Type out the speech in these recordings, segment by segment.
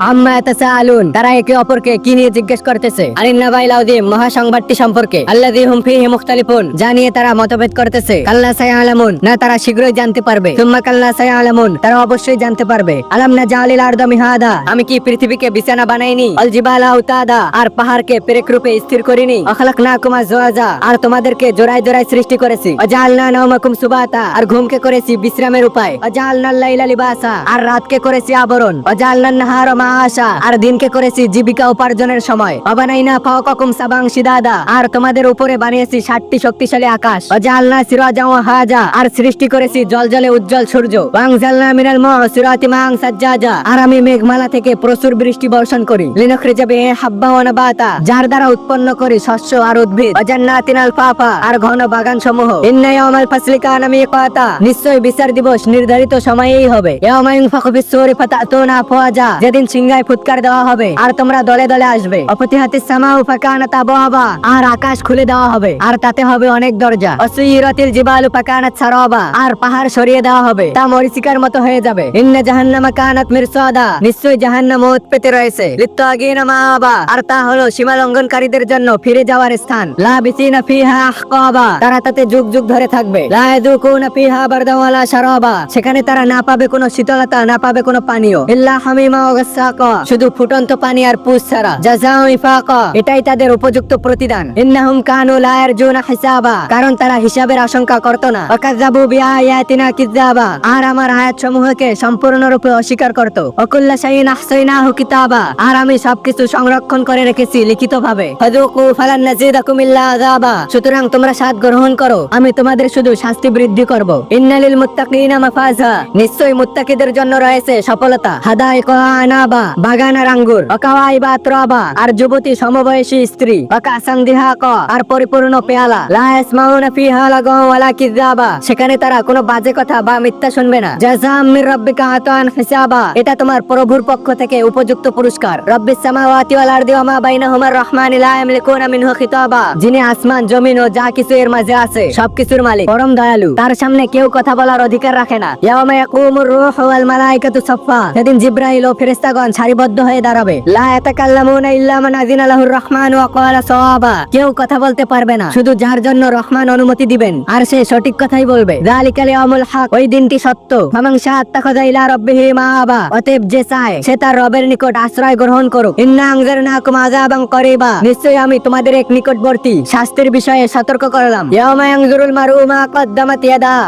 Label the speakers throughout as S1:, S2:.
S1: আম্মা আলুন, তারা একে অপরকে কি নিয়ে জিজ্ঞেস করতেছে? আলিন্না বাই লাউদিম মহাসংবাদটি সম্পর্কে। আল্লাযী হুম ফীহি মুখতালিফুন, যা তারা মতভেদ করতেছে। কাল্লা সায়ালামুন, না তারা শীঘ্রই জানতে পারবে। সুম্মা কাল্লা সায়ালামুন, তারা অবশ্যই জানতে পারবে। আলাম না জালিল আরদা মিহাদা, আমি কি পৃথিবীকে বিছানা বানাইনি? আল জিবালা আর পাহাড়কে পেরেক রূপে স্থির করিনি? অখলাকনাকুম আজওয়াজা, আর তোমাদেরকে জোড়ায় জোড়ায় সৃষ্টি করেছি। অজালনা নাওমাকুম সুবাতা, আর ঘুমকে করেছি বিশ্রামের উপায়। অজালনা লাইলা লিবাসা, আর রাতকে করেছি আবরণ। অজালনা নাহার মাআশা আর দিনকে করেছি জীবিকা উপার্জনের সময়। অবানাই অবানাইনা ফাওকাকুম সাবাং সিদাদা আর তোমাদের উপরে বানিয়েছি ষাটটি শক্তিশালী আকাশ। অজালনা সিরাজা ওয়া হাজা। আর সৃষ্টি করেছি জলজলে উজ্জ্বল সূর্য। ওয়াংজালনা মিনাল মা সিরাতি মাং সাজ্জাজা। আর আমি মেঘমালা থেকে প্রচুর বৃষ্টি বর্ষণ করি। হাব্বা যার দ্বারা উৎপন্ন করি শস্য আর উদ্ভিদ। অজান্নাতিন আলফাফা আর ঘন বাগান সমূহ ইন্না ফাসলি নিশ্চয় বিচার দিবস নির্ধারিত সময়েই হবে। ইয়াউমা ইনফাখু ফিস-সূরি ফাতাতুনা আফওয়াজা যেদিন সিংহায় ফুৎকার দেওয়া হবে, আর তোমরা দলে দলে আসবে। অফতিহাতিস সামাউ ফাকানাত আবওয়াবা আর আকাশ খুলে দেওয়া হবে, আর তাতে হবে অনেক দরজা। অসুইরাতিল জিবালু ফাকানাত সারাবা আর পাহাড় সরিয়ে দেওয়া হবে, তা মরিচিকার মতো হয়ে যাবে। ইন্না জাহান্নামা কানাত মিরসাদা নিশ্চয় জাহান্নাম ওত পেতে রয়েছে। লিত্তাগিনা মাআবা, আর তা হলো সীমা লঙ্ঘনকারীদের জন্য ফিরে যাওয়ার স্থান। লা বিসিনা ফিহা আহকাবা, তারা তাতে যুগ যুগ ধরে থাকবে। সেখানে তারা না পাবে কোনো শীতলতা, না পাবে কোনো পানীয়। ইল্লা হামিমা ওয়া শুধু ফুটন্ত পানি আর পুষ ছাড়া। জাযাউ ইফাকা এটাই তাদের উপযুক্ত প্রতিদান। ইন্নাহুম কানু লা ইয়ারজুনা হিসাবা। কারণ তারা হিসাবের আশঙ্কা করত না। ওয়াকাযাবু বিআয়াতিনা কিযাবা আর আমার সম্পূর্ণরূপে অস্বীকার করত। আর আমি সবকিছু সংরক্ষণ করে রেখেছি ইল্লা আযাবা। সুতরাং তোমরা স্বাদ গ্রহণ করো। আমি তোমাদের শুধু শাস্তি বৃদ্ধি করব। ইন্নালিল মুত্তাকিনা মাফাজা। নিশ্চয় মুত্তাকিদের জন্য রয়েছে সফলতা। হাদাইকা আনাবা। বাগান আর আঙ্গুর অকাওয়াইবা ত্রাবা, আর যুবতী সমবয়সী স্ত্রী অকাসাং দিহাক আর পরিপূর্ণ পেয়ালা। লা ইয়াসমাউনা ফিহা ওয়ালা সেখানে তারা কোনো বাজে কথা বা মিথ্যা শুনবে না। মির আতান হিসাবা। এটা তোমার প্রভুর পক্ষ থেকে উপযুক্ত পুরস্কার। রব্বিস সামাওয়াতি ওয়াল আরদি ওয়া মা লা মিনহু খিতাবা। যিনি আসমান, জমিন ও যা কিছু এর মাঝে আছে, সবকিছুর মালিক, পরম দয়ালু। তার সামনে কেউ কথা বলার অধিকার রাখে না। ইয়াওমা ইয়াকুমুর রূহু ওয়াল সেদিন জিব্রাইল ও ফেরেশতাগণ সারিবদ্ধ হয়ে দাঁড়াবে। মান রহমান কেউ কথা বলতে পারবে না। শুধু যার জন্য রহমান অনুমতি দিবেন। আর সে সঠিক কথাই বলবে। ওই দিনটি সত্য। যে চায়, সে তার রবের নিকট আশ্রয় গ্রহণ করুক। করিবা। নিশ্চয়ই আমি তোমাদের এক নিকটবর্তী শাস্তির বিষয়ে সতর্ক করলাম। মারউ মা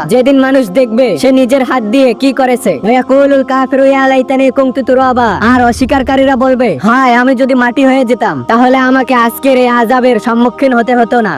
S1: যেদিন মানুষ দেখবে, সে নিজের হাত দিয়ে কি করেছে। ওয়াকুলুল কাফিরু আর অস্বীকারীরা বলবে হ্যাঁ আমি যদি মাটি হয়ে যেতাম, তাহলে আমাকে আজকের এই আজাবের সম্মুখীন হতে হতো না।